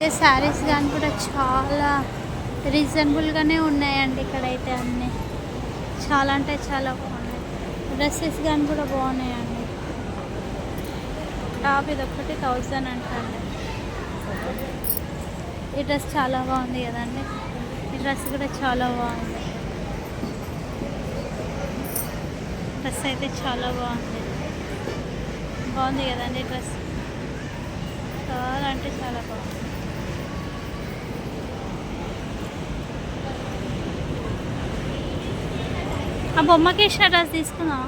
శారీస్ కానీ కూడా చాలా రీజనబుల్గానే ఉన్నాయండి ఇక్కడైతే అన్నీ. చాలా అంటే చాలా బాగున్నాయి. డ్రెస్సెస్ కానీ కూడా బాగున్నాయండి. టాప్ ఇది ఒకటి థౌజండ్ అంటండి. ఈ డ్రెస్ చాలా బాగుంది కదండి. ఈ డ్రెస్ కూడా చాలా బాగుంది. డ్రెస్ అయితే చాలా బాగుంది. బాగుంది కదండి డ్రెస్. చాలా అంటే చాలా బాగుంది ఆ బొమ్మకి ఇచ్చిన డ్రెస్ తీసుకుందాం.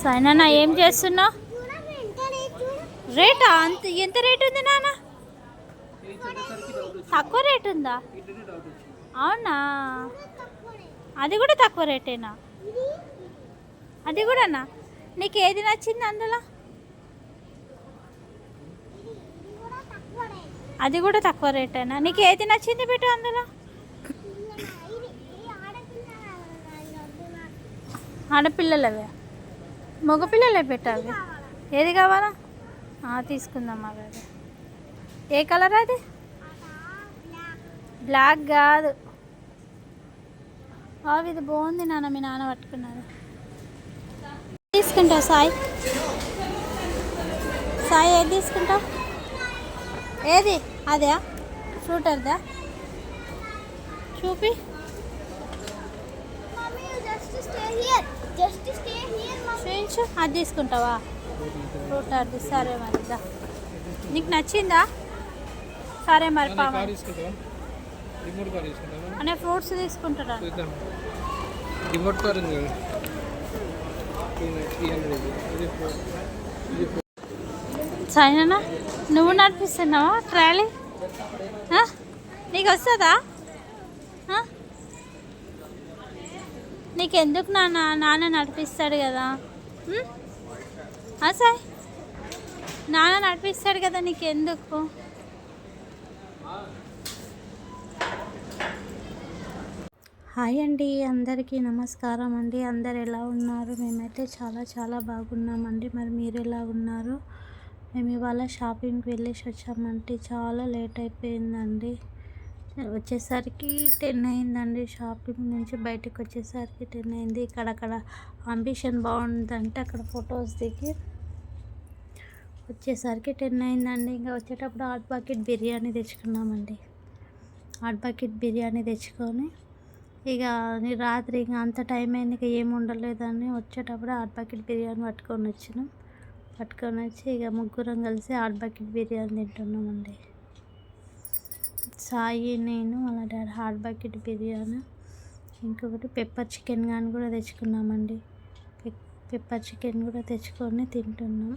సైనా ఏం చేస్తున్నావు? రేటా? అంత ఎంత రేట్ ఉంది నాన్న తక్కువ రేట్ ఉందా? అవునా? అది కూడా తక్కువ రేటేనా? అది కూడానా? నీకు ఏది నచ్చింది అందులో? అది కూడా తక్కువ రేటేనా? నీకు ఏది నచ్చింది బిడ్డ అందులో? ఆడపిల్లలవే. మగపిల్లలే పెట్టాలి. ఏది కావాలా? తీసుకుందాం అవి అది ఏ కలర్ అది? బ్లాక్ కాదు. అవి ఇది బాగుంది నాన్న మీ నాన్న పట్టుకున్నారు. తీసుకుంటావు సాయి? సాయి ఏది తీసుకుంటావు? ఏది? అదే? ఫ్రూట్ అదా చూపి. చూపించు అది తీసుకుంటావా? షూటర్ది సరే మరి దా. నీకు నచ్చిందా? సరే మరి తీసుకుంటావా? అనే ఫ్రూట్స్ తీసుకుంటారా సైనా నువ్వు నడిపిస్తున్నావా? ట్రాలీ? నీకు వస్తుందా? నీకెందుకు నాన్న? నాన్న నడిపిస్తాడు కదా. సార్? నాన్న నడిపిస్తాడు కదా నీకు ఎందుకు హాయ్ అండి అందరికీ నమస్కారం అండి. అందరు ఎలా ఉన్నారు? మేమైతే చాలా చాలా బాగున్నామండి. మరి మీరు ఎలా ఉన్నారు? మేము ఇవాళ షాపింగ్కి వెళ్ళేసి వచ్చామంటే చాలా లేట్ అయిపోయిందండి. వచ్చేసరికి టెన్ అయిందండి. షాపింగ్ నుంచి బయటకు వచ్చేసరికి టెన్ అయింది. ఇక్కడ అక్కడ అంబిషన్ బాగుందంటే అక్కడ ఫొటోస్ దిగి వచ్చేసరికి టెన్ అయిందండి. ఇంకా వచ్చేటప్పుడు హాట్ బకెట్ బిర్యానీ తెచ్చుకున్నామండి. హాట్ బకెట్ బిర్యానీ తెచ్చుకొని ఇక రాత్రి ఇంకా అంత టైం అయింది. ఇక ఏమి ఉండలేదని వచ్చేటప్పుడు హాట్ బకెట్ బిర్యానీ పట్టుకొని వచ్చినాం. పట్టుకొని వచ్చి ఇక ముగ్గురం కలిసి హాట్ బకెట్ బిర్యానీ తింటున్నామండి. సాయి నేను వాళ్ళ డాడీ హాట్ బకెట్ బిర్యానీ ఇంకొకటి పెప్పర్ చికెన్ కానీ కూడా తెచ్చుకున్నామండి. పెప్పర్ చికెన్ కూడా తెచ్చుకొని తింటున్నాం.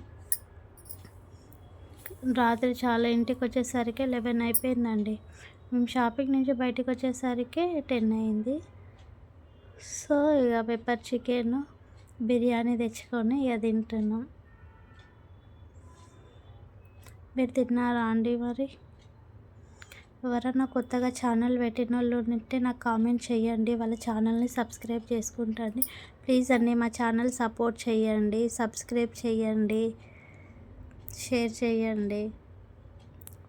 రాత్రి చాలా ఇంటికి వచ్చేసరికి లెవెన్ అయిపోయిందండి. మేము షాపింగ్ నుంచి బయటకు వచ్చేసరికి టెన్ అయింది. సో ఇక పెప్పర్ చికెన్ బిర్యానీ తెచ్చుకొని ఇక తింటున్నాం. మీరు తిన్నారా అండి మరి? ఎవరైనా కొత్తగా ఛానల్ పెట్టిన వాళ్ళు ఉంటే నాకు కామెంట్ చేయండి. వాళ్ళ ఛానల్ని సబ్స్క్రైబ్ చేసుకుంటండి ప్లీజ్ అండి మా ఛానల్ సపోర్ట్ చేయండి. సబ్స్క్రైబ్ చేయండి. షేర్ చేయండి.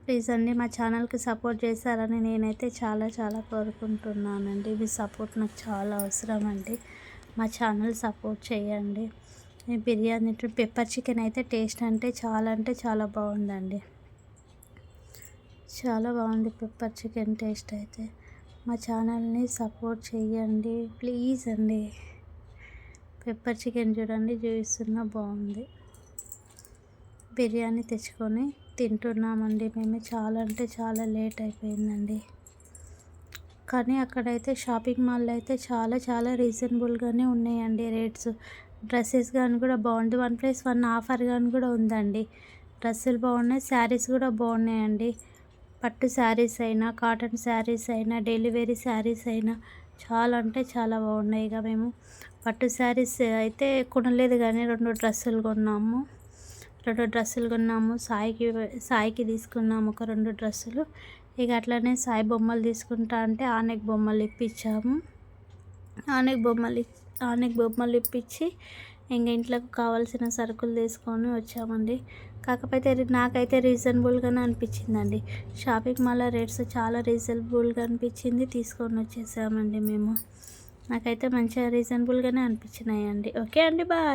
ప్లీజ్ అండి మా ఛానల్కి సపోర్ట్ చేశారని నేనైతే చాలా చాలా కోరుకుంటున్నానండి. మీ సపోర్ట్ నాకు చాలా అవసరం అండి. మా ఛానల్ సపోర్ట్ చేయండి. బిర్యానీ పెప్పర్ చికెన్ అయితే టేస్ట్ అంటే చాలా అంటే చాలా బాగుందండి. చాలా బాగుంది పెప్పర్ చికెన్ టేస్ట్ అయితే. మా ఛానల్ని సపోర్ట్ చేయండి ప్లీజ్ అండి. పెప్పర్ చికెన్ చూడండి చూపిస్తున్నా బాగుంది. బిర్యానీ తెచ్చుకొని తింటున్నామండి మేము. చాలా అంటే చాలా లేట్ అయిపోయిందండి. కానీ అక్కడైతే షాపింగ్ మాల్లో అయితే చాలా చాలా రీజనబుల్గానే ఉన్నాయండి రేట్స్. డ్రెస్సెస్ కానీ కూడా బాగుంది. వన్ ప్లస్ వన్ ఆఫర్ కానీ కూడా ఉందండి. డ్రెస్సులు బాగున్నాయి శారీస్ కూడా బాగున్నాయండి. పట్టు శారీస్ అయినా కాటన్ శారీస్ అయినా డెలివరీ శారీస్ అయినా చాలా అంటే చాలా బాగున్నాయి ఇక మేము. పట్టు శారీస్ అయితే కొనలేదు కానీ రెండు డ్రెస్సులు కొన్నాము. రెండు డ్రెస్సులు కొన్నాము. సాయికి సాయికి తీసుకున్నాము ఒక రెండు డ్రెస్సులు. ఇక అట్లనే సాయి బొమ్మలు తీసుకుంటా అంటే ఆనెక్ బొమ్మలు ఇప్పించాము. ఆనెక్ బొమ్మలు ఆనెక్ బొమ్మలు ఇప్పించి ఇంకా ఇంట్లోకి కావాల్సిన సరుకులు తీసుకొని వచ్చామండి. కాకపోతే రి- నాకైతే రీజనబుల్గానే అనిపించిందండి. షాపింగ్ మాల్ రేట్స్ చాలా రీజనబుల్గా అనిపించింది. తీసుకొని వచ్చేసామండి మేము. నాకైతే మంచిగా రీజనబుల్గానే అనిపించినాయండి. ఓకే అండి బాయ్.